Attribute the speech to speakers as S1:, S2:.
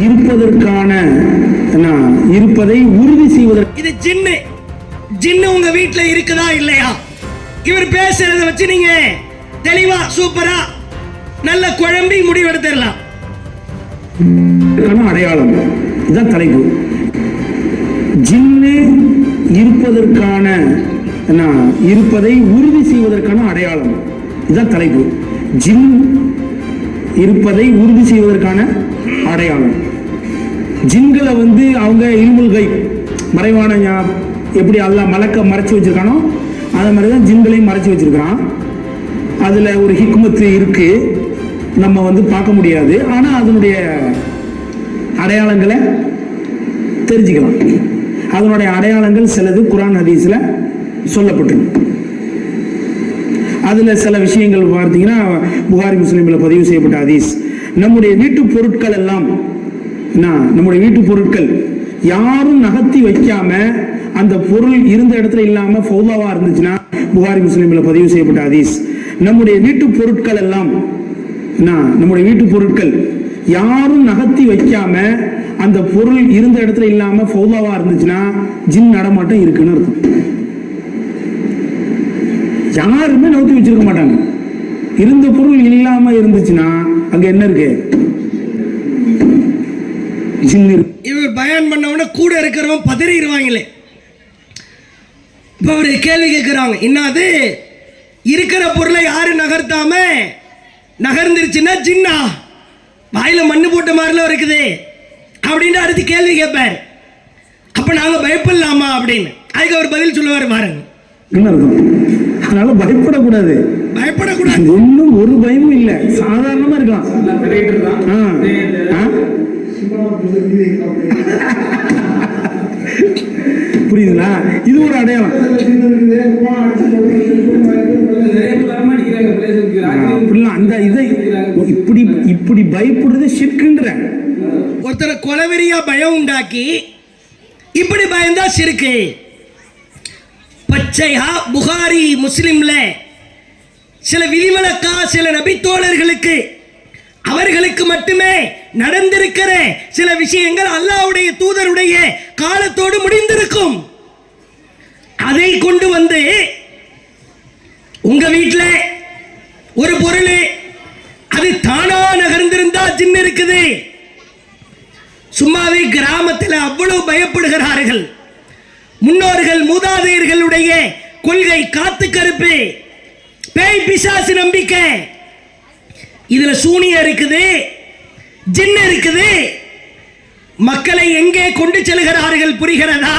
S1: இருப்பதற்கான இருப்பதை உறுதி செய்வதற்கு
S2: இது ஜின்னு. ஜின்னு உங்க வீட்ல இருக்குதா இல்லையா? இவர் பேசுறத வச்சு நீங்க தெளிவா சூப்பரா நல்ல குழம்பி முடிவெடுத்துடலாம்.
S1: அடையாளம்? இதுதான் தலைப்பு. ஜின்னு இருப்பதற்கான இருப்பதை உறுதி செய்வதற்கான அடையாளம். இதுதான் தலைப்பு. ஜின் இருப்பதை உறுதி செய்வதற்கான ஜின்களை வந்து அவங்க இருமுல்கை மறைவான எப்படி அல்லாஹ் மலக்க மறைச்சி வச்சிருக்கானோ அதே மாதிரி தான் ஜின்களையும் மறைச்சி வச்சிருக்கான் அதில் ஒரு ஹிக்மத்து இருக்குது நம்ம வந்து பார்க்க முடியாது. ஆனால் அதனுடைய அடையாளங்களை தெரிஞ்சுக்கலாம். அதனுடைய அடையாளங்கள் சிலது குரான் ஹதீஸில் சொல்லப்பட்டிருக்கு. அதில் சில விஷயங்கள் பார்த்தீங்கன்னா புகாரி முஸ்லீமில் பதிவு செய்யப்பட்ட ஹதீஸ். நம்முடைய வீட்டு பொருட்கள் எல்லாம் நம்முடைய வீட்டு பொருட்கள். யாரும் நகர்த்தி வைக்காம அந்த பொருள் இருந்த இடத்துல இல்லாம ஃபௌதாவா இருந்துச்சுன்னா புகாரி முஸ்லீம்ல பதிவு செய்யப்பட்ட ஹதீஸ். நம்முடைய வீட்டு பொருட்கள் எல்லாம் என்ன நம்முடைய வீட்டு பொருட்கள். யாரும் நகர்த்தி வைக்காம அந்த பொருள் இருந்த இடத்துல இல்லாம ஃபௌதாவா இருந்துச்சுன்னா ஜின் நடமாட்டம் இருக்குன்னு அர்த்தம். யாருமே நகர்த்தி வச்சிருக்க மாட்டாங்க. இருந்த பொருள் இல்லாம இருந்துச்சுன்னா அங்க என்ன இருக்கு?
S2: இவர் பயான் பண்ணவன கூட இருக்கிறவன் பதறிடுவாங்களே. இப்போ ஒரு கேள்வி கேட்குறாங்க என்னது? இருக்கிற பொருளை யாரும் நகர்த்தாம நகர்ந்துருச்சுன்னா ஜின்னா? வாயில மண்ணு போட்ட மாதிரிலாம் இருக்குது. அப்படின்னு அடுத்து கேள்வி கேட்பார் அப்ப நாங்க பயப்படலாமா அப்படின்னு. அதுக்கு அவர் பதில் சொல்லுவார் பாருங்க
S1: அதனால பயப்படக்கூடாது.
S2: பயப்படக்கூடாது.
S1: ஒன்றும் ஒரு பயமும் இல்லை. சாதாரணமா இருக்கலாம். ஆ. ஆ? புரியுதுங்களா? இது ஒரு அடையாளம். அப்படிலாம் அந்த இதை இப்படி இப்படி பயப்படுறது சிற்குன்ற
S2: ஒருத்தரை கொலவெறியா பயம் உண்டாக்கி இப்படி பயந்தா சிறுக்கு. பச்சையா புகாரி முஸ்லிம்ல சில விதிவிலக்கா சில நபித்தோழர்களுக்கு அவர்களுக்கு மட்டுமே நடந்திருக்கிற சில விஷயங்கள் அல்லாவுடைய தூதருடைய காலத்தோடு முடிந்திருக்கும். அதை கொண்டு வந்து உங்க வீட்டில் ஒரு பொருள் அது தானா நகர்ந்திருந்தா ஜின் இருக்குது. சும்மாவே கிராமத்தில் அவ்வளவு பயப்படுகிறார்கள். முன்னோர்கள் மூதாதையர்களுடைய கொள்கை காத்து கருப்பு. பேய் பிசாசு நம்பிக்கை. இதுல சூனியம் இருக்குது ஜின் இருக்குது. மக்களை எங்கே கொண்டு செல்கிறார்கள் புரிகிறதா?